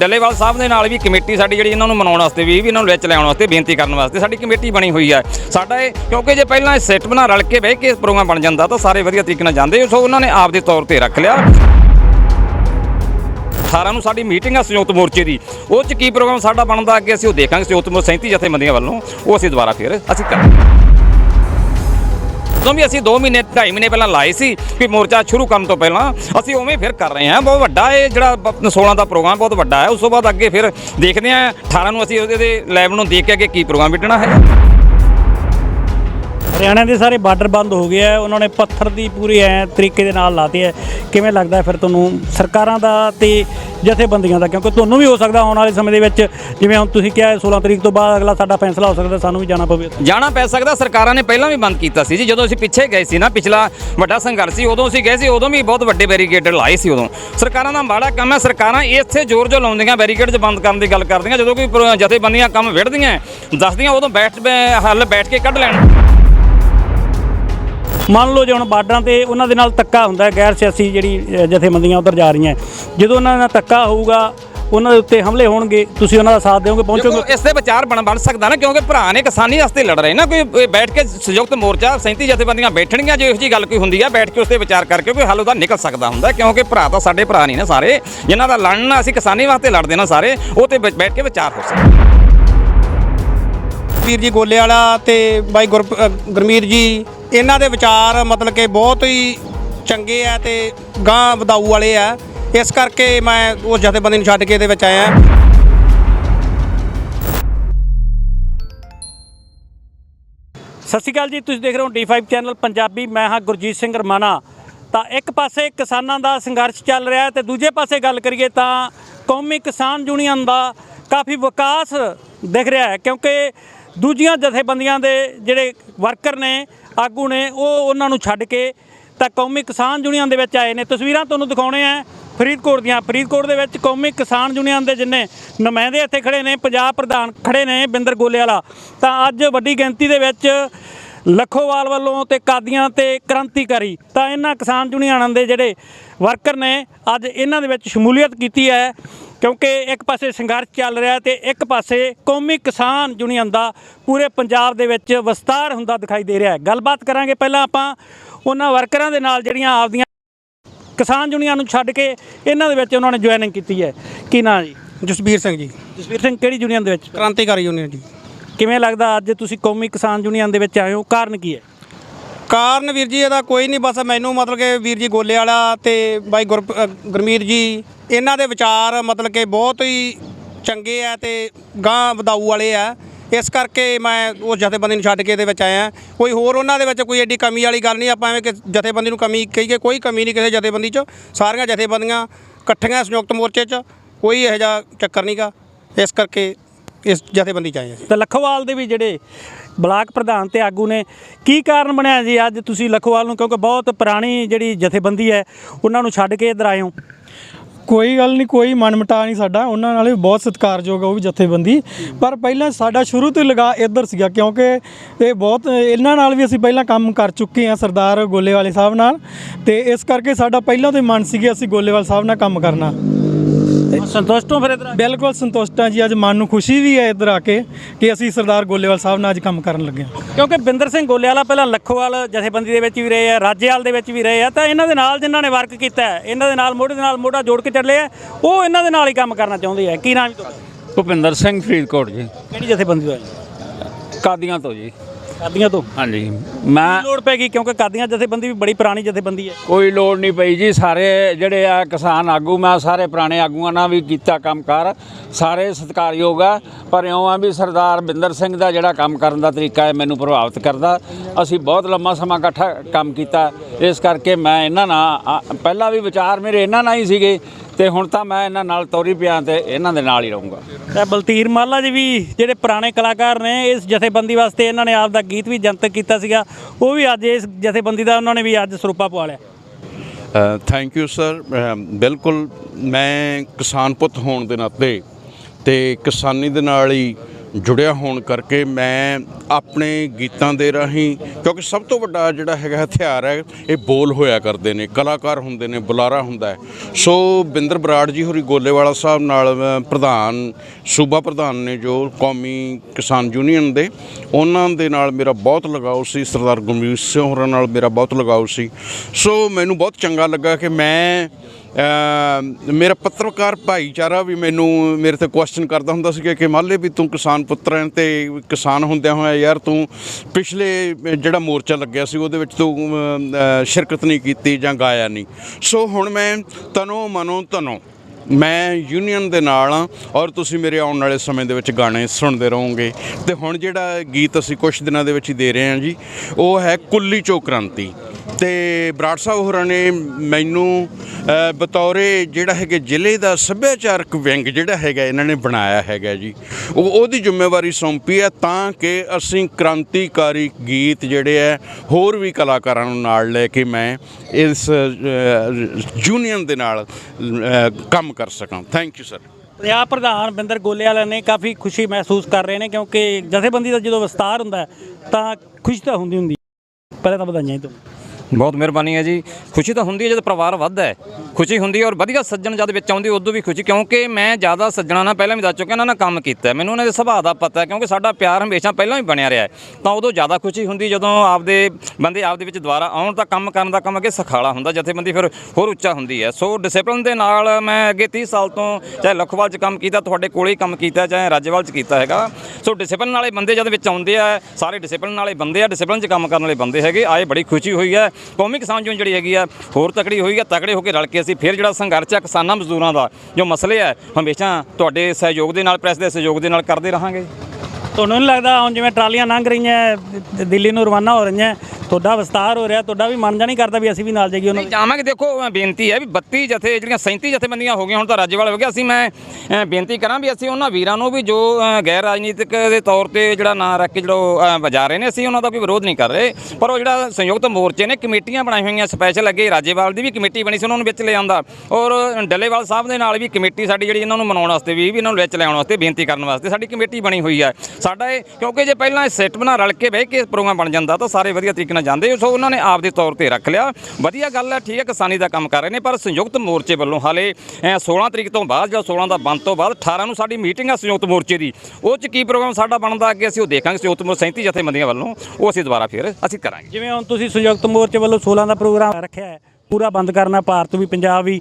ਡੱਲੇਵਾਲ ਸਾਹਿਬ ਦੇ ਨਾਲ ਵੀ ਕਮੇਟੀ ਸਾਡੀ ਜਿਹੜੀ ਇਹਨਾਂ ਨੂੰ ਮਨਾਉਣ ਵਾਸਤੇ ਵੀ ਵੀ ਇਹਨਾਂ ਨੂੰ ਵਿੱਚ ਲਿਆਉਣ ਵਾਸਤੇ, ਬੇਨਤੀ ਕਰਨ ਵਾਸਤੇ ਸਾਡੀ ਕਮੇਟੀ ਬਣੀ ਹੋਈ ਹੈ। ਸਾਡਾ ਇਹ, ਕਿਉਂਕਿ ਜੇ ਪਹਿਲਾਂ ਇਹ ਸੈੱਟ ਬਣਾ ਰਲ ਕੇ ਬਹਿ ਕੇ ਪ੍ਰੋਗਰਾਮ ਬਣ ਜਾਂਦਾ, ਤਾਂ ਸਾਰੇ ਵਧੀਆ ਤਰੀਕੇ ਨਾਲ ਜਾਂਦੇ ਸੋ ਉਹਨਾਂ ਨੇ ਆਪ ਦੇ ਤੌਰ ਤੇ ਰੱਖ ਲਿਆ। 18 ਨੂੰ ਸਾਡੀ ਮੀਟਿੰਗ ਆ ਸੰਯੁਕਤ ਮੋਰਚੇ ਦੀ। ਉਹ ਚ ਕੀ ਪ੍ਰੋਗਰਾਮ ਸਾਡਾ ਬਣਦਾ ਅੱਗੇ ਅਸੀਂ ਉਹ ਦੇਖਾਂਗੇ ਸੰਯੁਕਤ ਮੋਰਚੇ 37 ਜਥੇਬੰਦੀਆਂ ਵੱਲੋਂ, ਉਹ ਅਸੀਂ ਦੁਬਾਰਾ ਫਿਰ ਅਸੀਂ ਕਰਾਂਗੇ। ਉਦੋਂ ਵੀ ਅਸੀਂ 2 ਮਹੀਨੇ 2.5 ਮਹੀਨੇ ਪਹਿਲਾਂ ਲਾਏ ਸੀ ਕਿ ਮੋਰਚਾ ਸ਼ੁਰੂ ਕਰਨ ਤੋਂ ਪਹਿਲਾਂ, ਅਸੀਂ ਉਵੇਂ ਫਿਰ ਕਰ ਰਹੇ ਹਾਂ। ਬਹੁਤ ਵੱਡਾ ਇਹ ਜਿਹੜਾ ਬ- 16 ਦਾ ਪ੍ਰੋਗਰਾਮ ਬਹੁਤ ਵੱਡਾ ਹੈ। ਉਸ ਤੋਂ ਬਾਅਦ ਅੱਗੇ ਫਿਰ ਦੇਖਦੇ ਹਾਂ 18 ਨੂੰ ਅਸੀਂ ਉਹਦੇ ਲੈਬ ਨੂੰ ਦੇਖ ਕੇ ਅੱਗੇ ਕੀ ਪ੍ਰੋਗਰਾਮ ਵਿੱਢਣਾ ਹੈ। ਹਰਿਆਣਾ ਦੇ ਸਾਰੇ ਬਾਰਡਰ ਬੰਦ ਹੋ ਗਏ ਆ, ਉਹਨਾਂ ਨੇ ਪੱਥਰ ਦੀ ਪੂਰੀ ਐ ਤਰੀਕੇ ਦੇ ਨਾਲ ਲਾਤੇ ਹੈ ਕਿਵੇਂ ਲੱਗਦਾ ਫਿਰ ਤੁਹਾਨੂੰ ਸਰਕਾਰਾਂ ਦਾ ਤੇ ਜਥੇਬੰਦੀਆਂ ਦਾ? ਕਿਉਂਕਿ ਤੁਹਾਨੂੰ ਵੀ ਹੋ ਸਕਦਾ ਆਉਣ ਵਾਲੇ ਸਮੇਂ ਦੇ ਵਿੱਚ, ਜਿਵੇਂ ਹੁਣ ਤੁਸੀਂ ਕਿਹਾ ਹੈ 16 ਤਰੀਕ ਤੋਂ ਬਾਅਦ ਅਗਲਾ ਸਾਡਾ ਫੈਸਲਾ ਹੋ ਸਕਦਾ, ਸਾਨੂੰ ਵੀ ਜਾਣਾ ਪਵੇ ਜਾਣਾ ਪੈ ਸਕਦਾ, ਸਰਕਾਰਾਂ ਨੇ ਪਹਿਲਾਂ ਵੀ ਬੰਦ ਕੀਤਾ ਸੀ ਜੀ। ਜਦੋਂ ਅਸੀਂ ਪਿੱਛੇ ਗਏ ਸੀ ਨਾ, ਪਿਛਲਾ ਵੱਡਾ ਸੰਘਰਸ਼ ਸੀ, ਉਦੋਂ ਅਸੀਂ ਗਏ ਸੀ, ਉਦੋਂ ਵੀ ਬਹੁਤ ਵੱਡੇ ਬੈਰੀਕੇਡ ਲਾਏ ਸੀ ਉਦੋਂ। ਸਰਕਾਰਾਂ ਦਾ ਮਾੜਾ ਕੰਮ ਹੈ, ਸਰਕਾਰਾਂ ਇੱਥੇ ਜ਼ੋਰ ਜੋ ਲਾਉਂਦੀਆਂ, ਬੈਰੀਕੇਡ 'ਚ ਬੰਦ ਕਰਨ ਦੀ ਗੱਲ ਕਰਦੀਆਂ। ਜਦੋਂ ਕੋਈ ਜਥੇਬੰਦੀਆਂ ਕੰਮ ਵਿੜਦੀਆਂ ਦੱਸਦੀਆਂ, ਉਦੋਂ ਬੈਠ ਬੈ- ਹੱਲ ਬੈਠ ਕੇ ਕੱਢ ਲੈਣ। ਮੰਨ ਲਓ ਜੇ ਹੁਣ ਬਾਰਡਰਾਂ ਤੇ ਉਹਨਾਂ ਦੇ ਨਾਲ ਤੱਕਾ ਹੁੰਦਾ ਹੈ, ਗੈਰ ਸਿਆਸੀ ਜਿਹੜੀ ਜਥੇਬੰਦੀਆਂ ਉਧਰ ਜਾ ਰਹੀਆਂ ਜਦੋਂ ਉਹਨਾਂ ਨਾਲ ਤੱਕਾ ਹੋਊਗਾ ਉਹਨਾਂ ਦੇ ਉੱਤੇ ਹਮਲੇ ਹੋਣਗੇ ਤੁਸੀਂ ਉਹਨਾਂ ਦਾ ਸਾਥ ਦਿਓਗੇ ਪਹੁੰਚੋਗੇ? ਇਸ ਤੇ ਵਿਚਾਰ ਬਣ ਬਣ ਸਕਦਾ ਨਾ ਕਿਉਂਕਿ ਭਰਾ ਨੇ ਕਿਸਾਨੀ ਵਾਸਤੇ ਲੜ ਰਹੇ ਨਾ ਕੋਈ ਬੈਠ ਕੇ ਸੰਯੁਕਤ ਮੋਰਚਾ 37 ਜਥੇਬੰਦੀਆਂ ਬੈਠਣਗੀਆਂ ਜੇ ਇਹੋ ਜੀ ਗੱਲ ਕੋਈ ਹੁੰਦੀ ਆ ਬੈਠ ਕੇ ਉਸ ਤੇ ਵਿਚਾਰ ਕਰਕੇ ਕੋਈ ਹੱਲ ਉਹਦਾ ਨਿਕਲ ਸਕਦਾ ਹੁੰਦਾ ਕਿਉਂਕਿ ਭਰਾ ਤਾਂ ਸਾਡੇ ਭਰਾ ਨਹੀਂ ਨਾ ਸਾਰੇ। ਜਿਨ੍ਹਾਂ ਦਾ ਲੜਨਾ ਅਸੀਂ ਕਿਸਾਨੀ ਵਾਸਤੇ ਲੜਦੇ ਨਾ ਸਾਰੇ ਉਹ ਤੇ ਬੈਠ ਕੇ ਵਿਚਾਰ ਹੋ ਸਕਦਾ। ਵੀਰ ਜੀ ਗੋਲੇ ਵਾਲਾ ਤੇ ਬਾਈ ਗੁਰ ਅ, ਗੁਰਮੀਤ ਜੀ ਇਹਨਾਂ ਦੇ ਵਿਚਾਰ ਮਤਲਬ ਕਿ ਬਹੁਤ ਹੀ ਚੰਗੇ ਆ ਤੇ ਗਾਂ ਵਧਾਊ ਵਾਲੇ ਆ। ਇਸ ਕਰਕੇ ਮੈਂ ਉਸ ਜਥੇਬੰਦੀ ਨੂੰ ਛੱਡ ਕੇ ਇਹਦੇ ਵਿੱਚ ਆਇਆ। ਸਤਿ ਸ਼੍ਰੀ ਅਕਾਲ ਜੀ, ਤੁਸੀਂ ਦੇਖ ਰਹੇ ਹੋ D5 ਚੈਨਲ ਪੰਜਾਬੀ, ਮੈਂ ਹਾਂ ਗੁਰਜੀਤ ਸਿੰਘ ਰਮਾਣਾ। ਤਾਂ ਇੱਕ ਪਾਸੇ ਕਿਸਾਨਾਂ ਦਾ ਸੰਘਰਸ਼ ਚੱਲ ਰਿਹਾ ਹੈ ਤੇ ਦੂਜੇ ਪਾਸੇ ਗੱਲ ਕਰੀਏ ਤਾਂ ਕੌਮੀ ਕਿਸਾਨ ਯੂਨੀਅਨ ਦਾ ਕਾਫੀ ਵਿਕਾਸ ਦਿਖ ਰਿਹਾ ਹੈ ਕਿਉਂਕਿ ਦੂਜੀਆਂ ਜਥੇਬੰਦੀਆਂ ਦੇ ਜਿਹੜੇ ਵਰਕਰ ਨੇ ਆਗੂ ਨੇ, ਉਹ ਉਹਨਾਂ ਨੂੰ ਛੱਡ ਕੇ ਤਾਂ ਕੌਮੀ ਕਿਸਾਨ ਯੂਨੀਅਨ ਦੇ ਵਿੱਚ ਆਏ ਨੇ। ਤਸਵੀਰਾਂ ਤੁਹਾਨੂੰ ਦਿਖਾਉਣੇ ਆ ਫਰੀਦਕੋਟ ਦੀਆਂ। ਫਰੀਦਕੋਟ ਦੇ ਵਿੱਚ ਕੌਮੀ ਕਿਸਾਨ ਯੂਨੀਅਨ ਦੇ ਜਿੰਨੇ ਨੁਮਾਇੰਦੇ ਇੱਥੇ ਖੜੇ ਨੇ, ਪੰਜਾਬ ਪ੍ਰਧਾਨ ਖੜੇ ਨੇ ਬਿੰਦਰ ਗੋਲੇ ਵਾਲਾ ਤਾਂ ਅੱਜ ਵੱਡੀ ਗਿਣਤੀ ਦੇ ਵਿੱਚ ਲੱਖੋਵਾਲ ਵੱਲੋਂ ਤੇ ਕਾਦੀਆਂ ਤੇ ਕ੍ਰਾਂਤੀਕਾਰੀ। ਤਾਂ ਇਹਨਾਂ ਕਿਸਾਨ ਯੂਨੀਅਨਾਂ ਦੇ ਜਿਹੜੇ ਵਰਕਰ ਨੇ, ਅੱਜ ਇਹਨਾਂ ਦੇ ਵਿੱਚ ਸ਼ਮੂਲੀਅਤ ਕੀਤੀ ਹੈ। ਕਿਉਂਕਿ ਇੱਕ ਪਾਸੇ ਸੰਘਰਸ਼ ਚੱਲ ਰਿਹਾ ਤੇ ਇੱਕ ਪਾਸੇ ਕੌਮੀ ਕਿਸਾਨ ਯੂਨੀਅਨ ਦਾ ਪੂਰੇ ਪੰਜਾਬ ਦੇ ਵਿੱਚ ਵਿਸਤਾਰ ਹੁੰਦਾ ਦਿਖਾਈ ਦੇ ਰਿਹਾ ਹੈ। ਗੱਲਬਾਤ ਕਰਾਂਗੇ ਪਹਿਲਾਂ ਆਪਾਂ ਉਹਨਾਂ ਵਰਕਰਾਂ ਦੇ ਨਾਲ ਜਿਹੜੀਆਂ ਆਪਦੀਆਂ ਕਿਸਾਨ ਯੂਨੀਅਨ ਨੂੰ ਛੱਡ ਕੇ ਇਹਨਾਂ ਦੇ ਵਿੱਚ ਉਹਨਾਂ ਨੇ ਜੁਆਇਨਿੰਗ ਕੀਤੀ ਹੈ। ਕੀ ਨਾਂ ਜੀ? ਜਸਬੀਰ ਸਿੰਘ ਜੀ। ਜਸਵੀਰ ਸਿੰਘ ਕਿਹੜੀ ਯੂਨੀਅਨ ਦੇ ਵਿੱਚ? ਕ੍ਰਾਂਤੀਕਾਰੀ ਯੂਨੀਅਨ ਜੀ। ਕਿਵੇਂ ਲੱਗਦਾ ਅੱਜ ਤੁਸੀਂ ਕੌਮੀ ਕਿਸਾਨ ਯੂਨੀਅਨ ਦੇ ਵਿੱਚ ਆਏ ਹੋ? ਕਾਰਨ ਕੀ ਹੈ? ਕਾਰਨ ਵੀਰ ਜੀ ਇਹਦਾ ਕੋਈ ਨਹੀਂ ਬਸ ਮੈਨੂੰ ਮਤਲਬ ਕਿ ਵੀਰ ਜੀ ਗੋਲੇ ਵਾਲਾ ਤੇ ਬਾਈ ਗੁਰਪ ਅ, ਗੁਰਮੀਤ ਜੀ ਇਹਨਾਂ ਦੇ ਵਿਚਾਰ ਮਤਲਬ ਕਿ ਬਹੁਤ ਹੀ ਚੰਗੇ ਆ ਤੇ ਗਾਂ ਵਧਾਊ ਵਾਲੇ ਆ। ਇਸ ਕਰਕੇ ਮੈਂ ਉਸ ਜਥੇਬੰਦੀ ਨੂੰ ਛੱਡ ਕੇ ਇਹਦੇ ਵਿੱਚ ਆਇਆ। ਕੋਈ ਹੋਰ ਉਹਨਾਂ ਦੇ ਵਿੱਚ ਕੋਈ ਐਡੀ ਕਮੀ ਵਾਲੀ ਗੱਲ ਨਹੀਂ ਆਪਾਂ ਐਵੇਂ ਕਿ ਜਥੇਬੰਦੀ ਨੂੰ ਕਮੀ ਕਹੀਏ ਕੋਈ ਕਮੀ ਨਹੀਂ ਕਿਸੇ ਜਥੇਬੰਦੀ 'ਚ। ਸਾਰੀਆਂ ਜਥੇਬੰਦੀਆਂ ਇਕੱਠੀਆਂ ਸੰਯੁਕਤ ਮੋਰਚੇ 'ਚ ਕੋਈ ਇਹੋ ਜਿਹਾ ਚੱਕਰ ਨਹੀਂਗਾ ਇਸ ਕਰਕੇ ਇਸ ਜਥੇਬੰਦੀ 'ਚ ਆਏ ਹਾਂ ਜੀ ਤੇ ਲੱਖੋਵਾਲ ਦੇ ਵੀ ਜਿਹੜੇ ਬਲਾਕ ਪ੍ਰਧਾਨ ਤੇ ਆਗੂ ਨੇ ਕੀ ਕਾਰਨ ਬਣਿਆ ਜੀ ਅੱਜ ਤੁਸੀਂ ਲੱਖੋਵਾਲ ਨੂੰ? ਕਿਉਂਕਿ ਬਹੁਤ ਪੁਰਾਣੀ ਜਿਹੜੀ ਜਥੇਬੰਦੀ ਹੈ ਉਹਨਾਂ ਨੂੰ ਛੱਡ ਕੇ ਇੱਧਰ ਆਏ ਹੋ। ਕੋਈ ਗੱਲ ਨਹੀਂ ਕੋਈ ਮਨਮਟਾ ਨਹੀਂ ਸਾਡਾ। ਉਹਨਾਂ ਨਾਲ ਵੀ ਬਹੁਤ ਸਤਿਕਾਰਯੋਗ ਆ ਉਹ ਵੀ ਜਥੇਬੰਦੀ। ਪਰ ਪਹਿਲਾਂ ਸਾਡਾ ਸ਼ੁਰੂ ਤੋਂ ਲਗਾ ਇੱਧਰ ਸੀਗਾ ਕਿਉਂਕਿ ਇਹ ਬਹੁਤ ਇਹਨਾਂ ਨਾਲ ਵੀ ਅਸੀਂ ਪਹਿਲਾਂ ਕੰਮ ਕਰ ਚੁੱਕੇ ਹਾਂ ਸਰਦਾਰ ਗੋਲੇਵਾਲੇ ਸਾਹਿਬ ਨਾਲ। ਤੇ ਇਸ ਕਰਕੇ ਸਾਡਾ ਪਹਿਲਾਂ ਤੋਂ ਹੀ ਮਨ ਸੀ ਕਿ ਅਸੀਂ ਗੋਲੇਵਾਲ ਸਾਹਿਬ ਨਾਲ ਕੰਮ ਕਰਨਾ। ਸੰਤੁਸ਼ਟ ਹੋ ਫਿਰ ਇੱਧਰ? ਬਿਲਕੁਲ ਸੰਤੁਸ਼ਟ ਹਾਂ ਜੀ ਅੱਜ ਮਨ ਨੂੰ ਖੁਸ਼ੀ ਵੀ ਹੈ ਇੱਧਰ ਆ ਕੇ ਕਿ ਅਸੀਂ ਸਰਦਾਰ ਗੋਲੇਵਾਲ ਸਾਹਿਬ ਨਾਲ ਅੱਜ ਕੰਮ ਕਰਨ ਲੱਗੇ ਹਾਂ। ਕਿਉਂਕਿ ਬਿੰਦਰ ਸਿੰਘ ਗੋਲੇਵਾਲਾ ਪਹਿਲਾਂ ਲੱਖੋਵਾਲ ਜਥੇਬੰਦੀ ਦੇ ਵਿੱਚ ਵੀ ਰਹੇ ਆ ਰਾਜੇਵਾਲ ਦੇ ਵਿੱਚ ਵੀ ਰਹੇ ਆ ਤਾਂ ਇਹਨਾਂ ਦੇ ਨਾਲ ਜਿਨ੍ਹਾਂ ਨੇ ਵਰਕ ਕੀਤਾ ਹੈ ਇਹਨਾਂ ਦੇ ਨਾਲ ਮੋਢੇ ਦੇ ਨਾਲ ਮੋਢਾ ਜੋੜ ਕੇ ਚੱਲੇ ਆ ਉਹ ਇਹਨਾਂ ਦੇ ਨਾਲ ਹੀ ਕੰਮ ਕਰਨਾ ਚਾਹੁੰਦੇ ਆ। ਕੀ ਨਾਮ ਜੀ ਤੁਹਾਡਾ? ਭੁਪਿੰਦਰ ਸਿੰਘ ਫਰੀਦਕੋਟ ਜੀ। ਕਿਹੜੀ ਜਥੇਬੰਦੀ ਤੋਂ ਹੈ ਕਾਦੀਆਂ ਤੋਂ ਜੀ। ਕਾਦੀਆਂ ਤੋਂ? ਹਾਂਜੀ। ਮੈਂ ਲੋੜ ਪੈ ਗਈ? ਕਿਉਂਕਿ ਕਾਦੀਆਂ ਜਥੇਬੰਦੀ ਵੀ ਬੜੀ ਪੁਰਾਣੀ ਜਥੇਬੰਦੀ ਹੈ। ਕੋਈ ਲੋੜ ਨਹੀਂ ਪਈ ਜੀ। ਸਾਰੇ ਜਿਹੜੇ ਆ ਕਿਸਾਨ ਆਗੂ ਮੈਂ ਸਾਰੇ ਪੁਰਾਣੇ ਆਗੂਆਂ ਨਾਲ ਵੀ ਕੀਤਾ ਕੰਮਕਾਰ ਸਾਰੇ ਸਤਿਕਾਰਯੋਗ ਆ। ਪਰ ਇਉਂ ਆ ਵੀ ਸਰਦਾਰ ਬਿੰਦਰ ਸਿੰਘ ਦਾ ਜਿਹੜਾ ਕੰਮ ਕਰਨ ਦਾ ਤਰੀਕਾ ਹੈ ਮੈਨੂੰ ਪ੍ਰਭਾਵਿਤ ਕਰਦਾ। ਅਸੀਂ ਬਹੁਤ ਲੰਮਾ ਸਮਾਂ ਇਕੱਠਾ ਕੰਮ ਕੀਤਾ। ਇਸ ਕਰਕੇ ਮੈਂ ਇਹਨਾਂ ਨਾਲ ਪਹਿਲਾਂ ਵੀ ਵਿਚਾਰ ਮੇਰੇ ਇਹਨਾਂ ਨਾਲ ਹੀ ਸੀਗੇ। ਤੇ ਹੁਣ ਤਾਂ ਮੈਂ ਇਹਨਾਂ ਨਾਲ ਤੋਰੀ ਪਿਆ ਤੇ ਇਹਨਾਂ ਦੇ ਨਾਲ ਹੀ ਰਹੂੰਗਾ। ਤੇ ਬਲਤੀਰ ਮਾਲਾ ਜੀ ਵੀ ਜਿਹੜੇ ਪੁਰਾਣੇ ਕਲਾਕਾਰ ਨੇ ਇਸ ਜਥੇਬੰਦੀ ਵਾਸਤੇ ਇਹਨਾਂ ਨੇ ਆਪ ਦਾ ਗੀਤ ਵੀ ਜਨਤਕ ਕੀਤਾ ਸੀਗਾ। ਉਹ ਵੀ ਅੱਜ ਇਸ ਜਥੇਬੰਦੀ ਦਾ ਉਹਨਾਂ ਨੇ ਵੀ ਅੱਜ ਸਰੂਪਾ ਪਵਾ ਲਿਆ। ਥੈਂਕ ਯੂ ਸਰ ਬਿਲਕੁਲ ਮੈਂ ਕਿਸਾਨ ਪੁੱਤ ਹੋਣ ਦੇ ਨਾਤੇ ਤੇ ਕਿਸਾਨੀ ਦੇ ਨਾਲ ਹੀ ਜੁੜਿਆ ਹੋਣ ਕਰਕੇ ਮੈਂ ਆਪਣੇ ਗੀਤਾਂ ਦੇ ਰਾਹੀਂ, ਕਿਉਂਕਿ ਸਭ ਤੋਂ ਵੱਡਾ ਜਿਹੜਾ ਹੈਗਾ ਹਥਿਆਰ ਹੈ, ਇਹ ਬੋਲ ਹੋਇਆ ਕਰਦੇ ਨੇ, ਕਲਾਕਾਰ ਹੁੰਦੇ ਨੇ, ਬੁਲਾਰਾ ਹੁੰਦਾ ਹੈ। ਸੋ ਬਿੰਦਰ ਬਰਾੜ ਜੀ ਹੋਰੀ ਗੋਲੇਵਾਲਾ ਸਾਹਿਬ ਨਾਲ ਪ੍ਰਧਾਨ, ਸੂਬਾ ਪ੍ਰਧਾਨ ਨੇ ਜੋ ਕੌਮੀ ਕਿਸਾਨ ਯੂਨੀਅਨ ਦੇ, ਉਹਨਾਂ ਦੇ ਨਾਲ ਮੇਰਾ ਬਹੁਤ ਲਗਾਓ ਸੀ, ਸਰਦਾਰ ਗੁਰਮੀਤ ਸਿੰਘ ਹੋਰਾਂ ਨਾਲ ਮੇਰਾ ਬਹੁਤ ਲਗਾਓ ਸੀ। ਸੋ ਮੈਨੂੰ ਬਹੁਤ ਚੰਗਾ ਲੱਗਾ ਕਿ ਮੈਂ ਮੇਰਾ ਪੱਤਰਕਾਰ ਭਾਈਚਾਰਾ ਵੀ ਮੈਨੂੰ, ਮੇਰੇ ਤੇ ਕੁਐਸਚਨ ਕਰਦਾ ਹੁੰਦਾ ਸੀ ਕਿ ਮਾਲੇ ਵੀ ਤੂੰ ਕਿਸਾਨ ਪੁੱਤਰ ਹੈ ਤੇ ਕਿਸਾਨ ਹੁੰਦਿਆਂ ਹੋਇਆ ਯਾਰ ਤੂੰ ਪਿਛਲੇ ਜਿਹੜਾ ਮੋਰਚਾ ਲੱਗਿਆ ਸੀ ਉਹਦੇ ਵਿੱਚ ਤੂੰ ਸ਼ਿਰਕਤ ਨਹੀਂ ਕੀਤੀ ਜਾਂ ਗਾਇਆ ਨਹੀਂ। ਸੋ ਹੁਣ ਮੈਂ ਤਨੋ ਮਨੋ ਤਨੋ ਮੈਂ ਯੂਨੀਅਨ ਦੇ ਨਾਲ ਹਾਂ ਔਰ ਤੁਸੀਂ ਮੇਰੇ ਆਉਣ ਵਾਲੇ ਸਮੇਂ ਦੇ ਵਿੱਚ ਗਾਣੇ ਸੁਣਦੇ ਰਹੋਗੇ। ਤੇ ਹੁਣ ਜਿਹੜਾ ਗੀਤ ਅਸੀਂ ਕੁਝ ਦਿਨਾਂ ਦੇ ਵਿੱਚ ਹੀ ਦੇ ਰਹੇ ਹਾਂ ਜੀ ਉਹ ਹੈ ਕੁੱਲੀ ਚੋ ਕ੍ਰਾਂਤੀ। ਤੇ ਬਰਾੜ ਸਾਹਿਬ ਹੋਰਾਂ ਨੇ ਮੈਨੂੰ ਅ, ਬਤੌਰੇ ਜਿਹੜਾ ਹੈਗੇ ਜ਼ਿਲ੍ਹੇ ਦਾ ਸੱਭਿਆਚਾਰਕ ਵਿੰਗ ਜਿਹੜਾ ਹੈਗਾ ਇਹਨਾਂ ਨੇ ਬਣਾਇਆ ਹੈਗਾ ਜੀ ਉਹ ਉਹਦੀ ਜ਼ਿੰਮੇਵਾਰੀ ਸੌਂਪੀ ਹੈ ਤਾਂ ਕਿ ਅਸੀਂ ਕ੍ਰਾਂਤੀਕਾਰੀ ਗੀਤ ਜਿਹੜੇ ਹੈ ਹੋਰ ਵੀ ਕਲਾਕਾਰਾਂ ਨੂੰ ਨਾਲ ਲੈ ਕੇ ਮੈਂ ਇਸ ਯੂਨੀਅਨ ਦੇ ਨਾਲ ਕੰਮ ਕਰ ਸਕਾਂ। ਥੈਂਕ ਯੂ ਸਰ ਪੰਜਾਬ ਪ੍ਰਧਾਨ ਬਿੰਦਰ ਗੋਲੇਵਾਲਾ ਨੇ ਕਾਫੀ ਖੁਸ਼ੀ ਮਹਿਸੂਸ ਕਰ ਰਹੇ ਨੇ ਕਿਉਂਕਿ ਜਥੇਬੰਦੀ ਦਾ ਜਦੋਂ ਵਿਸਤਾਰ ਹੁੰਦਾ ਤਾਂ ਖੁਸ਼ੀ ਤਾਂ ਹੁੰਦੀ ਹੁੰਦੀ ਹੈ। ਪਹਿਲਾਂ ਤਾਂ ਵਧਾਈਆਂ ਜੀ ਤੁਹਾਨੂੰ ਬਹੁਤ ਮਿਹਰਬਾਨੀ ਹੈ ਜੀ। ਖੁਸ਼ੀ ਤਾਂ ਹੁੰਦੀ ਹੈ ਜਦ ਪਰਿਵਾਰ ਵੱਧਦਾ ਹੈ। ਖੁਸ਼ੀ ਹੁੰਦੀ ਹੈ ਔਰ ਵਧੀਆ ਸੱਜਣ ਜਦ ਵਿੱਚ ਆਉਂਦੀ ਉਦੋਂ ਵੀ ਖੁਸ਼ੀ, ਕਿਉਂਕਿ ਮੈਂ ਜ਼ਿਆਦਾ ਸੱਜਣਾ ਨਾਲ ਪਹਿਲਾਂ ਵੀ ਦੱਸ ਚੁੱਕਿਆ, ਇਹਨਾਂ ਨਾਲ ਕੰਮ ਕੀਤਾ ਮੈਨੂੰ ਉਹਨਾਂ ਦੇ ਸੁਭਾਅ ਦਾ ਪਤਾ ਹੈ, ਕਿਉਂਕਿ ਸਾਡਾ ਪਿਆਰ ਹਮੇਸ਼ਾ ਪਹਿਲਾਂ ਹੀ ਬਣਿਆ ਰਿਹਾ ਤਾਂ ਉਦੋਂ ਜ਼ਿਆਦਾ ਖੁਸ਼ੀ ਹੁੰਦੀ, ਜਦੋਂ ਆਪਦੇ ਬੰਦੇ ਆਪਦੇ ਵਿੱਚ ਦੁਬਾਰਾ ਆਉਣ ਤਾਂ ਕੰਮ ਕਰਨ ਦਾ ਕੰਮ ਅੱਗੇ ਸਖਾਲਾ ਹੁੰਦਾ, ਜਥੇਬੰਦੀ ਫਿਰ ਹੋਰ ਉੱਚਾ ਹੁੰਦੀ ਹੈ। ਸੋ ਡਿਸਪਲਿਨ ਦੇ ਨਾਲ ਮੈਂ ਅੱਗੇ 30 ਸਾਲ ਤੋਂ ਚਾਹੇ ਲਖਵਾਲ 'ਚ ਕੰਮ ਕੀਤਾ, ਤੁਹਾਡੇ ਕੋਲੇ ਹੀ ਕੰਮ ਕੀਤਾ, ਚਾਹੇ ਰਾਜੇਵਾਲ 'ਚ ਕੀਤਾ ਹੈਗਾ। ਸੋ ਡਿਸਪਲਿਨ ਵਾਲੇ ਬੰਦੇ ਜਦ ਵਿੱਚ ਆਉਂਦੇ ਆ, ਸਾਰੇ ਡਿਸਪਲਿਨ ਵਾਲੇ ਬੰਦੇ ਆ ਡਿਸਪਲਿਨ 'ਚ ਕੰਮ ਕਰਨ ਵਾਲੇ ਬੰਦੇ ਹੈਗੇ, ਆਏ ਬੜੀ ਖੁਸ਼ੀ ਹੋਈ ਹੈ। ਕੌਮੀ ਕਿਸਾਨ ਯੂਨੀਅਨ ਜਿਹੜੀ ਹੈਗੀ ਆ, ਹੋਰ ਤਕੜੀ ਹੋਈ ਆ, ਤਕੜੇ ਹੋ ਕੇ ਰਲ ਕੇ ਅਸੀਂ ਫਿਰ ਜਿਹੜਾ ਸੰਘਰਸ਼ ਆ ਕਿਸਾਨਾਂ ਮਜ਼ਦੂਰਾਂ ਦਾ, ਜੋ ਮਸਲੇ ਆ, ਹਮੇਸ਼ਾ ਤੁਹਾਡੇ ਸਹਿਯੋਗ ਦੇ ਨਾਲ, ਪ੍ਰੈਸ ਦੇ ਸਹਿਯੋਗ ਦੇ ਨਾਲ ਕਰਦੇ ਰਹਾਂਗੇ। ਤੁਹਾਨੂੰ ਨਹੀਂ ਲੱਗਦਾ ਹੁਣ ਜਿਵੇਂ ਟਰਾਲੀਆਂ ਲੰਘ ਰਹੀਆਂ, ਦਿੱਲੀ ਨੂੰ ਰਵਾਨਾ ਹੋ ਰਹੀਆਂ ਤੁਹਾਡਾ ਵਿਸਤਾਰ ਹੋ ਰਿਹਾ ਤੁਹਾਡਾ ਵੀ ਮਨ ਜਾ ਨਹੀਂ ਕਰਦਾ ਵੀ ਅਸੀਂ ਵੀ ਨਾਲ ਜਾਈਏ ਉਹਨਾਂ ਨਹੀਂ ਜਾਵਾਂਗੇ ਦੇਖੋ ਅ, ਬੇਨਤੀ ਹੈ ਵੀ 32 ਜਥੇ ਜਿਹੜੀਆਂ 37 ਜਥੇਬੰਦੀਆਂ ਹੋ ਗਈਆਂ ਹੁਣ ਤਾਂ ਰਾਜੇਵਾਲ ਹੋ ਗਿਆ ਅਸੀਂ ਮੈਂ ਬੇਨਤੀ ਕਰਾਂ ਵੀ ਅਸੀਂ ਉਹਨਾਂ ਵੀਰਾਂ ਨੂੰ ਵੀ ਜੋ ਗੈਰ ਰਾਜਨੀਤਿਕ ਦੇ ਤੌਰ ਤੇ ਜਿਹੜਾ ਨਾਂ ਰੱਖ ਕੇ ਜਿਹੜਾ ਉਹ, ਵਜਾ ਰਹੇ ਨੇ ਅਸੀਂ ਉਹਨਾਂ ਦਾ ਕੋਈ ਵਿਰੋਧ ਨਹੀਂ ਕਰ ਰਹੇ। ਪਰ ਉਹ ਜਿਹੜਾ ਸੰਯੁਕਤ ਮੋਰਚੇ ਨੇ ਕਮੇਟੀਆਂ ਬਣਾਈਆਂ ਹੋਈਆਂ ਸਪੈਸ਼ਲ ਅੱਗੇ ਰਾਜੇਵਾਲ ਦੀ ਵੀ ਕਮੇਟੀ ਬਣੀ ਸੀ ਉਹਨਾਂ ਨੂੰ ਵਿੱਚ ਲੈ ਆਂਦਾ ਔਰ ਡੱਲੇਵਾਲ ਸਾਹਿਬ ਦੇ ਨਾਲ ਵੀ ਕਮੇਟੀ ਸਾਡੀ ਜਿਹੜੀ ਇਹਨਾਂ ਨੂੰ ਮਨਾਉਣ ਵਾਸਤੇ ਵੀ ਵੀ ਇਹਨਾਂ ਨੂੰ ਵਿੱਚ ਲੈ ਆਉਣ ਵਾਸਤੇ ਬੇਨਤੀ ਕਰਨ ਵਾਸਤੇ ਸਾਡੀ ਕਮੇਟੀ ਬਣੀ ਹੋਈ ਹੈ। ਸਾਡਾ ਇਹ ਕਿਉਂਕਿ ਜੇ ਪਹਿਲਾਂ ਇਹ ਸੈੱਟ ਬਣਾ ਰਲ ਕੇ ਬਹਿ ਕੇ ਪ੍ਰੋਗਰਾਮ ਬਣ ਜਾਂਦਾ ਤਾਂ ਸਾਰੇ ਵਧੀਆ ਤਰੀਕੇ ਨਾਲ ਜਾਂਦੇ ਸੋ ਉਹਨਾਂ ਨੇ ਆਪ ਦੇ ਤੌਰ ਤੇ ਰੱਖ ਲਿਆ। ਵਧੀਆ ਗੱਲ ਹੈ ਠੀਕ ਹੈ ਕਿਸਾਨੀ ਦਾ ਕੰਮ ਕਰ ਰਹੇ ਨੇ ਪਰ ਸੰਯੁਕਤ ਮੋਰਚੇ ਵੱਲੋਂ ਹਾਲੇ ਅ, 16 ਤਰੀਕ ਤੋਂ ਬਾਅਦ ਜਾਂ 16 ਦਾ ਬੰਦ ਤੋਂ ਬਾਅਦ 18 ਨੂੰ ਸਾਡੀ ਮੀਟਿੰਗ ਆ ਸੰਯੁਕਤ ਮੋਰਚੇ ਦੀ। ਉਹ ਚ ਕੀ ਪ੍ਰੋਗਰਾਮ ਸਾਡਾ ਬਣਦਾ ਅੱਗੇ ਅਸੀਂ ਉਹ ਦੇਖਾਂਗੇ ਸੰਯੁਕਤ ਮੋਰਚੇ 37 ਜਥੇਬੰਦੀਆਂ ਵੱਲੋਂ। ਉਹ ਅਸੀਂ ਦੁਬਾਰਾ ਫਿਰ ਅਸੀਂ ਕਰਾਂਗੇ। ਜਿਵੇਂ ਹੁਣ ਤੁਸੀਂ ਸੰਯੁਕਤ ਮੋਰਚੇ ਵੱਲੋਂ 16 ਦਾ ਪ੍ਰੋਗਰਾਮ ਰੱਖਿਆ ਹੈ ਪੂਰਾ ਬੰਦ ਕਰਨਾ ਭਾਰਤ ਵੀ ਪੰਜਾਬ ਵੀ।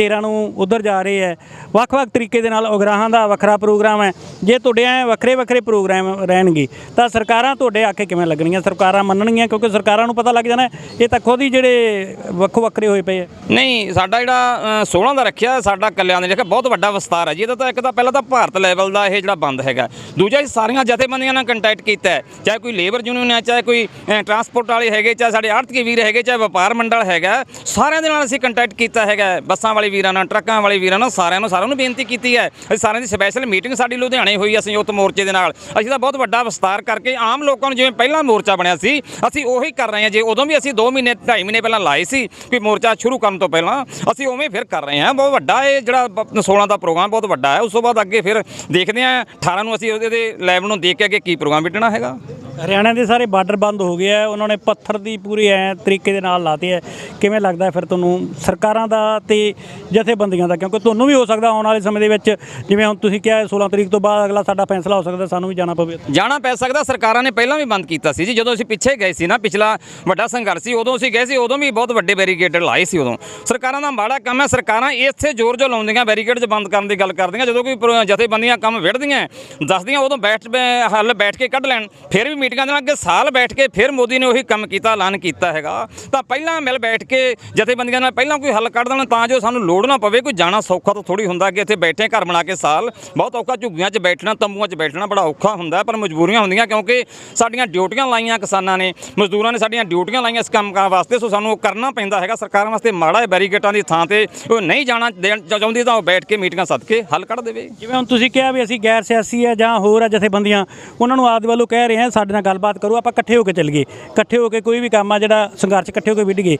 13 ਨੂੰ ਉਧਰ ਜਾ ਰਹੇ ਹੈ। ਵੱਖ-ਵੱਖ ਤਰੀਕੇ ਦੇ ਨਾਲ ਉਗਰਾਹਾਂ ਦਾ ਵੱਖਰਾ ਪ੍ਰੋਗਰਾਮ ਹੈ। ਜੇ ਤੁਹਾਡੇ ਐ ਵੱਖਰੇ ਵੱਖਰੇ ਪ੍ਰੋਗਰਾਮ ਰਹਿਣਗੇ ਤਾਂ ਸਰਕਾਰਾਂ ਤੁਹਾਡੇ ਆਖੇ ਕਿਵੇਂ ਲੱਗਣਗੀਆਂ? ਸਰਕਾਰਾਂ ਮੰਨਣਗੀਆਂ ਕਿਉਂਕਿ ਸਰਕਾਰਾਂ ਨੂੰ ਪਤਾ ਲੱਗ ਜਾਣਾ ਇਹ ਤਾਂ ਖੁਦ ਹੀ ਜਿਹੜੇ ਵੱਖੋ ਵੱਖਰੇ ਹੋਏ ਪਏ ਹੈ। ਨਹੀਂ ਸਾਡਾ ਜਿਹੜਾ ਅ, 16 ਦਾ ਰੱਖਿਆ ਸਾਡਾ ਕੱਲਿਆਂ ਦੇ ਰੱਖਿਆ ਬਹੁਤ ਵੱਡਾ ਵਿਸਤਾਰ ਹੈ। ਜੀ ਇਹਦਾ ਤਾਂ ਇੱਕ ਤਾਂ ਪਹਿਲਾਂ ਤਾਂ ਭਾਰਤ ਲੈਵਲ ਦਾ ਇਹ ਜਿਹੜਾ ਬੰਦ ਹੈਗਾ। ਦੂਜਾ ਸਾਰੀਆਂ ਜਥੇਬੰਦੀਆਂ ਨਾਲ ਕੰਟੈਕਟ ਕੀਤਾ ਚਾਹੇ ਕੋਈ ਲੇਬਰ ਯੂਨੀਅਨ ਹੈ ਚਾਹੇ ਕੋਈ ਟਰਾਂਸਪੋਰਟ ਵਾਲੇ ਹੈਗੇ ਚਾਹੇ ਸਾਡੇ ਆੜਤਕੀ ਵੀਰ ਹੈਗੇ ਚਾਹੇ ਵਪਾਰ ਮੰਡਲ ਹੈਗਾ ਸਾਰਿਆਂ ਦੇ ਨਾਲ ਅਸੀਂ ਕੰਟੈਕਟ ਕੀਤਾ ਹੈਗਾ ਬੱਸਾਂ ਵਾਲੇ ਵੀਰਾਂ ਨਾਲ, ਟਰੱਕਾਂ ਵਾਲੇ ਵੀਰਾਂ ਨਾਲ, ਸਾਰਿਆਂ ਨੂੰ ਸਾਰਿਆਂ ਨੂੰ ਬੇਨਤੀ ਕੀਤੀ ਹੈ। ਅਸੀਂ ਸਾਰਿਆਂ ਦੀ ਸਪੈਸ਼ਲ ਮੀਟਿੰਗ ਸਾਡੀ ਲੁਧਿਆਣੇ ਹੋਈ ਹੈ ਸੰਯੁਕਤ ਮੋਰਚੇ ਦੇ ਨਾਲ। ਅਸੀਂ ਤਾਂ ਬਹੁਤ ਵੱਡਾ ਵਿਸਤਾਰ ਕਰਕੇ ਆਮ ਲੋਕਾਂ ਨੂੰ ਜਿਵੇਂ ਪਹਿਲਾਂ ਮੋਰਚਾ ਬਣਿਆ ਸੀ, ਅਸੀਂ ਉਹੀ ਕਰ ਰਹੇ ਹਾਂ। ਜੇ ਉਦੋਂ ਵੀ ਅਸੀਂ 2 ਮਹੀਨੇ 2.5 ਮਹੀਨੇ ਪਹਿਲਾਂ ਲਾਏ ਸੀ ਕਿ ਮੋਰਚਾ ਸ਼ੁਰੂ ਕਰਨ ਤੋਂ ਪਹਿਲਾਂ, ਅਸੀਂ ਉਵੇਂ ਫਿਰ ਕਰ ਰਹੇ ਹਾਂ। ਬਹੁਤ ਵੱਡਾ ਇਹ ਜਿਹੜਾ ਬ- 16 ਦਾ ਪ੍ਰੋਗਰਾਮ ਬਹੁਤ ਵੱਡਾ ਹੈ। ਉਸ ਤੋਂ ਬਾਅਦ ਅੱਗੇ ਫਿਰ ਦੇਖਦੇ ਹਾਂ 18 ਨੂੰ ਅਸੀਂ ਉਹਦੇ ਲੈਵਲ ਨੂੰ ਦੇਖ ਕੇ ਅੱਗੇ ਕੀ ਪ੍ਰੋਗਰਾਮ ਵਿਟਣਾ ਹੈਗਾ। ਹਰਿਆਣਾ ਦੇ ਸਾਰੇ ਬਾਰਡਰ ਬੰਦ ਹੋ ਗਏ ਆ। ਉਹਨਾਂ ਨੇ ਪੱਥਰ ਦੀ ਪੂਰੀ ਐ ਤਰੀਕੇ ਦੇ ਨਾਲ ਲਾਤੇ ਐ ਕਿਵੇਂ ਲੱਗਦਾ ਫਿਰ ਤੁਹਾਨੂੰ? ਸਰਕਾਰਾਂ ਦਾ ਤੇ ਜਥੇਬੰਦੀਆਂ ਦਾ, ਕਿਉਂਕਿ ਤੁਹਾਨੂੰ ਵੀ ਹੋ ਸਕਦਾ ਆਉਣ ਵਾਲੇ ਸਮੇਂ ਦੇ ਵਿੱਚ, ਜਿਵੇਂ ਹੁਣ ਤੁਸੀਂ ਕਿਹਾ 16 ਤਰੀਕ ਤੋਂ ਬਾਅਦ ਅਗਲਾ ਸਾਡਾ ਫੈਸਲਾ ਹੋ ਸਕਦਾ, ਸਾਨੂੰ ਵੀ ਜਾਣਾ ਪਵੇ ਜਾਣਾ ਪੈ ਸਕਦਾ, ਸਰਕਾਰਾਂ ਨੇ ਪਹਿਲਾਂ ਵੀ ਬੰਦ ਕੀਤਾ ਸੀ ਜੀ, ਜਦੋਂ ਅਸੀਂ ਪਿੱਛੇ ਗਏ ਸੀ ਨਾ, ਪਿਛਲਾ ਵੱਡਾ ਸੰਘਰਸ਼ ਸੀ, ਉਦੋਂ ਅਸੀਂ ਗਏ ਸੀ, ਉਦੋਂ ਵੀ ਬਹੁਤ ਵੱਡੇ ਬੈਰੀਕੇਡ ਲਾਏ ਸੀ ਉਦੋਂ। ਸਰਕਾਰਾਂ ਦਾ ਮਾੜਾ ਕੰਮ ਹੈ, ਸਰਕਾਰਾਂ ਇੱਥੇ ਜ਼ੋਰ ਜੋ ਲਾਉਂਦੀਆਂ, ਬੈਰੀਕੇਡ 'ਚ ਬੰਦ ਕਰਨ ਦੀ ਗੱਲ ਕਰਦੀਆਂ, ਜਦੋਂ ਕੋਈ ਜਥੇਬੰਦੀਆਂ ਕੰਮ ਵਿੜਦੀਆਂ, ਦੱਸਦੀਆਂ, ਉਦੋਂ ਬੈਠ ਬੈ- ਹੱਲ ਬੈਠ ਕੇ ਕੱਢ ਲੈਣ, ਫਿਰ ਵੀ ਮੀਟਿੰਗਾਂ ਦੇ ਨਾਲ ਅੱਗੇ ਸਾਲ ਬੈਠ ਕੇ ਫਿਰ ਮੋਦੀ ਨੇ ਉਹੀ ਕੰਮ ਕੀਤਾ, ਐਲਾਨ ਕੀਤਾ ਹੈਗਾ। ਤਾਂ ਪਹਿਲਾਂ ਮਿਲ ਬੈਠ ਕੇ ਜਥੇਬੰਦੀਆਂ ਨਾਲ ਪਹਿਲਾਂ ਕੋਈ ਹੱਲ ਕੱਢ ਦੇਣ, ਤਾਂ ਜੋ ਸਾਨੂੰ ਲੋੜ ਨਾ ਪਵੇ, ਕੋਈ ਜਾਣਾ ਸੌਖਾ ਤਾਂ ਥੋੜੀ ਹੁੰਦਾ ਕਿ ਇੱਥੇ ਬੈਠੇ ਘਰ ਬਣਾ ਕੇ ਸਾਲ। ਬਹੁਤ ਔਖਾ ਝੁੱਗੀਆਂ 'ਚ ਬੈਠਣਾ, ਤੰਬੂਆਂ 'ਚ ਬੈਠਣਾ ਬੜਾ ਔਖਾ ਹੁੰਦਾ ਪਰ ਮਜਬੂਰੀਆਂ ਹੁੰਦੀਆਂ ਕਿਉਂਕਿ ਸਾਡੀਆਂ ਡਿਊਟੀਆਂ ਲਾਈਆਂ ਕਿਸਾਨਾਂ ਨੇ। ਮਜ਼ਦੂਰਾਂ ਨੇ ਸਾਡੀਆਂ ਡਿਊਟੀਆਂ ਲਾਈਆਂ ਇਸ ਕੰਮ ਕਰਨ ਵਾਸਤੇ, ਸੋ ਸਾਨੂੰ ਉਹ ਕਰਨਾ ਪੈਂਦਾ ਹੈਗਾ। ਸਰਕਾਰਾਂ ਵਾਸਤੇ ਮਾੜਾ ਹੈ, ਬੈਰੀਕੇਟਾਂ ਦੀ ਥਾਂ ਤੇ ਉਹ ਨਹੀਂ ਜਾਣਾ ਦੇਣ ਚਾਹੁੰਦੀ ਤਾਂ ਉਹ ਬੈਠ ਕੇ ਮੀਟਿੰਗਾਂ ਸੱਦ ਕੇ ਹੱਲ ਕੱਢ ਦੇਵੇ। ਜਿਵੇਂ ਹੁਣ ਤੁਸੀਂ ਕਿਹਾ ਵੀ ਅਸੀਂ ਗੈਰ ਸਿਆਸੀ ਹੈ ਜਾਂ ਹੋਰ ਹੈ ਜਥੇਬੰਦੀਆਂ, ਉਹਨਾਂ ਨੂੰ ਆਪ ਦੇ ਵੱਲੋਂ ਕਹਿ ਰਹੇ ਹਾਂ, ਸਾਡੇ ਨਾਲ ਗੱਲਬਾਤ ਕਰੋ, ਆਪਾਂ ਇਕੱਠੇ ਹੋ ਕੇ ਚੱਲੀਏ। ਇਕੱਠੇ ਹੋ ਕੇ ਕੋਈ ਵੀ ਕੰਮ ਆ ਜਿਹੜਾ ਸੰਘਰਸ਼ ਇਕੱਠੇ ਹੋ ਕੇ ਵਿੱਢੀਏ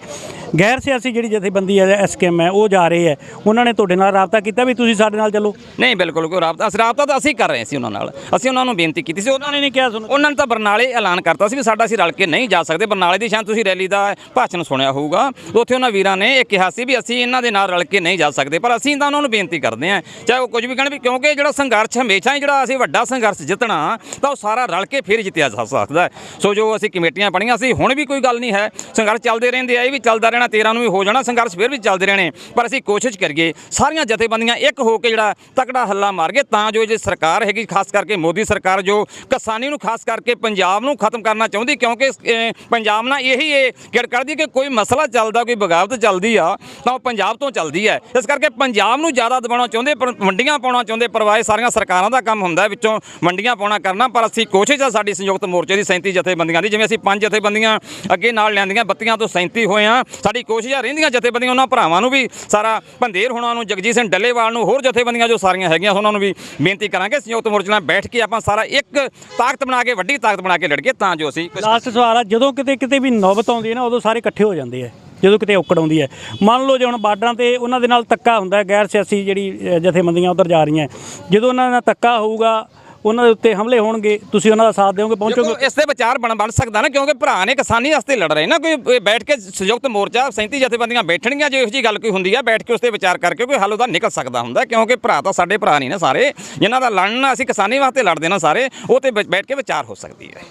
ਗੈਰ ਸਿਆਸੀ ਜਿਹੜੀ ਜਥੇਬੰਦੀ ਹੈ ਐਸਕੇਐਮ ਹੈ ਉਹ ਜਾ ਰਹੇ ਹੈ। ਉਹਨਾਂ ਨੇ ਤੁਹਾਡੇ ਨਾਲ ਰਾਬਤਾ ਕੀਤਾ ਵੀ ਤੁਸੀਂ ਸਾਡੇ ਨਾਲ ਚੱਲੋ? ਨਹੀਂ ਬਿਲਕੁਲ ਕੋਈ ਰਾਬਤਾ। ਅਸੀਂ ਰਾਬਤਾ ਤਾਂ ਅਸੀਂ ਕਰ ਰਹੇ ਸੀ ਉਹਨਾਂ ਨਾਲ। ਅਸੀਂ ਉਹਨਾਂ ਨੂੰ ਬੇਨਤੀ ਕੀਤੀ ਸੀ। ਉਹਨਾਂ ਨੇ ਨਹੀਂ ਕਿਹਾ ਸੁਣ ਉਹਨਾਂ ਨੇ ਤਾਂ ਬਰਨਾਲੇ ਐਲਾਨ ਕਰਤਾ ਸੀ ਵੀ ਸਾਡਾ ਅਸੀਂ ਰਲ ਕੇ ਨਹੀਂ ਜਾ ਸਕਦੇ। ਬਰਨਾਲੇ ਦੀ ਸ਼ਾਨ ਤੁਸੀਂ ਰੈਲੀ ਦਾ ਭਾਸ਼ਣ ਸੁਣਿਆ ਹੋਊਗਾ। ਉੱਥੇ ਉਹਨਾਂ ਵੀਰਾਂ ਨੇ ਇਹ ਕਿਹਾ ਸੀ ਵੀ ਅਸੀਂ ਇਹਨਾਂ ਦੇ ਨਾਲ ਰਲ ਕੇ ਨਹੀਂ ਜਾ ਸਕਦੇ ਪਰ ਅਸੀਂ ਤਾਂ ਉਹਨਾਂ ਨੂੰ ਬੇਨਤੀ ਕਰਦੇ ਹਾਂ। ਚਾਹੇ ਉਹ ਕੁਝ ਵੀ ਕਹਿਣ ਵੀ ਕਿਉਂਕਿ ਜਿਹੜਾ ਸੰਘਰਸ਼ ਹਮੇਸ਼ਾ ਹੀ ਜਿਹੜਾ ਅਸੀਂ ਵੱਡਾ ਸੰਘਰਸ਼ ਜਿੱਤਣਾ ਤਾਂ ਉਹ ਸਾਰਾ ਰਲ ਕੇ ਫਿਰ ਜਿੱਤਿਆ ਜਾ ਸਕਦਾ ਸੋ ਜੋ ਅਸੀਂ ਕਮੇਟੀਆਂ ਬਣੀਆਂ ਸੀ ਹੁਣ ਵੀ ਕੋਈ ਗੱਲ ਨਹੀਂ ਹੈ। ਸੰਘਰਸ਼ ਚੱਲਦੇ ਰਹਿੰਦੇ ਆ ਇਹ ਵੀ ਚੱਲਦਾ ਰਹਿਣਾ 13 ਨੂੰ ਵੀ ਹੋ ਜਾਣਾ। ਸੰਘਰਸ਼ ਫਿਰ ਵੀ ਚੱਲਦੇ ਰਹਿਣੇ। ਪਰ ਅਸੀਂ ਕੋਸ਼ਿਸ਼ ਕਰੀਏ, ਸਾਰੀਆਂ ਜਥੇਬੰਦੀਆਂ ਇੱਕ ਹੋ ਕੇ ਜਿਹੜਾ ਤਕੜਾ ਹੱਲਾ ਮਾਰ ਕੇ ਤਾਂ ਜੋ ਜੇ ਸਰਕਾਰ ਹੈਗੀ, ਖਾਸ ਕਰਕੇ ਮੋਦੀ ਸਰਕਾਰ, ਜੋ ਕਿਸਾਨੀ ਨੂੰ ਖਾਸ ਕਰਕੇ ਪੰਜਾਬ ਨੂੰ ਖਤਮ ਕਰਨਾ ਚਾਹੁੰਦੀ, ਕਿਉਂਕਿ ਪੰਜਾਬ ਨਾਲ ਇਹੀ ਇਹ ਕਿੜ ਕਰਦੀ ਕਿ ਕੋਈ ਮਸਲਾ ਚੱਲਦਾ, ਕੋਈ ਬਗਾਵਤ ਚੱਲਦੀ ਆ, ਤਾਂ ਉਹ ਪੰਜਾਬ ਤੋਂ ਚੱਲਦੀ ਹੈ। ਇਸ ਕਰਕੇ ਪੰਜਾਬ ਨੂੰ ਜ਼ਿਆਦਾ ਦਬਾਉਣਾ ਚਾਹੁੰਦੇ, ਪਰ ਵੰਡੀਆਂ ਪਾਉਣਾ ਚਾਹੁੰਦੇ ਪਰਵਾਏ ਸਾਰੀਆਂ ਸਰਕਾਰਾਂ ਦਾ ਕੰਮ ਹੁੰਦਾ ਵਿੱਚੋਂ ਵੰਡੀਆਂ ਪਾਉਣਾ ਕਰਨਾ, ਪਰ ਅਸੀਂ ਕੋਸ਼ਿਸ਼ ਆ ਸਾਡੀ ਸੰਯੁਕਤ ਮੋਰਚੇ ਦੀ 37 ਜਥੇਬੰਦੀਆਂ ਦੀ, ਜਿਵੇਂ ਅਸੀਂ ਪੰਜ ਜਥੇਬੰਦੀਆਂ ਅੱਗੇ ਨਾਲ ਲਿਆਂਦੀਆਂ ਬੱਤੀਆਂ ਤੋਂ 37 ਹੋਏ ਆ ਸਾਡੀ ਕੋਸ਼ਿਸ਼ ਆ ਰਹਿੰਦੀਆਂ ਜਥੇਬੰਦੀਆਂ, ਉਹਨਾਂ ਭਰਾਵਾਂ ਨੂੰ ਵੀ ਸਾਰਾ ਭੰਦੇਰ ਹੋਣਾ ਨੂੰ, ਜਗਜੀਤ ਸਿੰਘ ਡੱਲੇਵਾਲ ਨੂੰ, ਹੋਰ ਜਥੇਬੰਦੀਆਂ ਜੋ ਸਾਰੀਆਂ ਹੈਗੀਆਂ ਉਹਨਾਂ ਨੂੰ ਵੀ ਬੇਨਤੀ ਕਰਾਂਗੇ। ਸੰਯੁਕਤ ਮੋਰਚੇ ਨਾਲ ਬੈਠ ਕੇ ਆਪਾਂ ਸਾਰਾ ਇੱਕ ਤਾਕਤ ਬਣਾ ਕੇ, ਵੱਡੀ ਤਾਕਤ ਬਣਾ ਕੇ ਲੜੀਏ, ਤਾਂ ਜੋ ਅਸੀਂ ਲਾਸਟ ਸਵਾਲ ਆ, ਜਦੋਂ ਕਿਤੇ ਕਿਤੇ ਵੀ ਨੌਬਤ ਆਉਂਦੀ ਹੈ ਨਾ, ਉਦੋਂ ਸਾਰੇ ਇਕੱਠੇ ਹੋ ਜਾਂਦੇ ਆ, ਜਦੋਂ ਕਿਤੇ ਔਕੜ ਆਉਂਦੀ ਹੈ। ਮੰਨ ਲਓ ਜੇ ਹੁਣ ਬਾਰਡਰਾਂ ਤੇ ਉਹਨਾਂ ਦੇ ਨਾਲ ਤੱਕਾ ਹੁੰਦਾ ਗੈਰ ਸਿਆਸੀ ਜਿਹੜੀ ਜਥੇਬੰਦੀਆਂ ਉਧਰ ਜਾ ਰਹੀਆਂ, ਜਦੋਂ ਉਹਨਾਂ ਨਾਲ ਤੱਕਾ ਹੋਊਗਾ ਉਹਨਾਂ ਦੇ ਉੱਤੇ ਹਮਲੇ ਹੋਣਗੇ ਤੁਸੀਂ ਉਹਨਾਂ ਦਾ ਸਾਥ ਦਿਓਗੇ ਪਹੁੰਚੋਗੇ? ਇਸ ਤੇ ਵਿਚਾਰ ਬਣ ਬਣ ਸਕਦਾ ਨਾ ਕਿਉਂਕਿ ਭਰਾ ਨੇ ਕਿਸਾਨੀ ਵਾਸਤੇ ਲੜ ਰਹੇ ਨਾ ਕੋਈ ਬੈਠ ਕੇ ਸੰਯੁਕਤ ਮੋਰਚਾ 37 ਜਥੇਬੰਦੀਆਂ ਬੈਠਣਗੀਆਂ ਜੇ ਇਹੋ ਜੀ ਗੱਲ ਕੋਈ ਹੁੰਦੀ ਆ ਬੈਠ ਕੇ ਉਸ ਤੇ ਵਿਚਾਰ ਕਰਕੇ ਕੋਈ ਹੱਲ ਉਹਦਾ ਨਿਕਲ ਸਕਦਾ ਹੁੰਦਾ ਕਿਉਂਕਿ ਭਰਾ ਤਾਂ ਸਾਡੇ ਭਰਾ ਨਹੀਂ ਨਾ ਸਾਰੇ ਜਿਨ੍ਹਾਂ ਦਾ ਲੜਨਾ ਅਸੀਂ ਕਿਸਾਨੀ ਵਾਸਤੇ ਲੜਦੇ ਨਾ ਸਾਰੇ ਉਹ ਤੇ ਬੈਠ ਕੇ ਵਿਚਾਰ ਹੋ ਸਕਦੀ ਹੈ।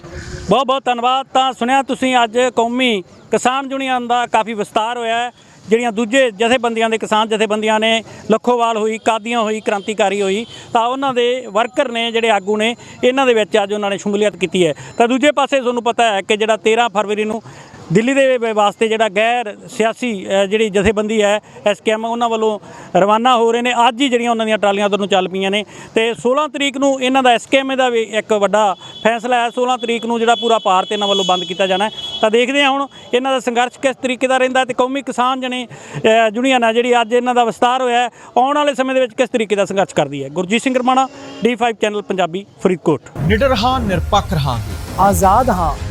ਬਹੁਤ ਬਹੁਤ ਧੰਨਵਾਦ ਤਾਂ ਸੁਣਿਆ ਤੁਸੀਂ ਅੱਜ ਕੌਮੀ ਕਿਸਾਨ ਯੂਨੀਅਨ ਦਾ ਕਾਫੀ ਵਿਸਤਾਰ ਹੋਇਆ ਹੈ। ਜਿਹੜੀਆਂ ਦੂਜੇ ਜਥੇਬੰਦੀਆਂ ਦੇ ਕਿਸਾਨ ਜਥੇਬੰਦੀਆਂ ਨੇ, ਲੱਖੋਵਾਲ ਹੋਈ, ਕਾਦੀਆਂ ਹੋਈ, ਕ੍ਰਾਂਤੀਕਾਰੀ ਹੋਈ, ਤਾਂ ਉਹਨਾਂ ਦੇ ਵਰਕਰ ਨੇ ਜਿਹੜੇ ਆਗੂ ਨੇ, ਇਹਨਾਂ ਦੇ ਵਿੱਚ ਅੱਜ ਉਹਨਾਂ ਨੇ ਸ਼ਮੂਲੀਅਤ ਕੀਤੀ ਹੈ। ਤਾਂ ਦੂਜੇ ਪਾਸੇ ਤੁਹਾਨੂੰ ਪਤਾ ਹੈ ਕਿ ਜਿਹੜਾ 13 ਫਰਵਰੀ ਨੂੰ ਦਿੱਲੀ ਦੇ ਵਾਸਤੇ ਜਿਹੜਾ ਗੈਰ ਸਿਆਸੀ ਜਿਹੜੀ ਜਥੇਬੰਦੀ ਹੈ ਐਸਕੇਐਮ ਉਹਨਾਂ ਵੱਲੋਂ ਰਵਾਨਾ ਹੋ ਰਹੇ ਨੇ। ਅੱਜ ਹੀ ਜਿਹੜੀਆਂ ਉਹਨਾਂ ਦੀਆਂ ਟਰਾਲੀਆਂ ਉਧਰ ਨੂੰ ਚੱਲ ਪਈਆਂ ਨੇ। ਤੇ 16 ਤਰੀਕ ਨੂੰ ਇਹਨਾਂ ਦਾ ਐਸਕੇਐਮ ਦਾ ਵੀ ਇੱਕ ਵੱਡਾ ਫੈਸਲਾ ਹੈ। 16 ਤਰੀਕ ਨੂੰ ਜਿਹੜਾ ਪੂਰਾ ਭਾਰਤ ਇਹਨਾਂ ਵੱਲੋਂ ਬੰਦ ਕੀਤਾ ਜਾਣਾ ਤਾਂ ਦੇਖਦੇ ਹਾਂ ਹੁਣ ਇਹਨਾਂ ਦਾ ਸੰਘਰਸ਼ ਕਿਸ ਤਰੀਕੇ ਦਾ ਰਹਿੰਦਾ ਤੇ ਕੌਮੀ ਕਿਸਾਨ ਜਣੇ ਯੂਨੀਅਨ ਹੈ ਜਿਹੜੀ ਅੱਜ ਇਹਨਾਂ ਦਾ ਵਿਸਤਾਰ ਹੋਇਆ ਆਉਣ ਵਾਲੇ ਸਮੇਂ ਦੇ ਵਿੱਚ ਕਿਸ ਤਰੀਕੇ ਦਾ ਸੰਘਰਸ਼ ਕਰਦੀ ਹੈ? Gurjeet Singh Ramana D5 channel, Punjabi Faridkot. ਨਿਡਰ ਹਾਂ, ਨਿਰਪੱਖ ਰਹਾਂਗੇ। ਆਜ਼ਾਦ ਹਾਂ।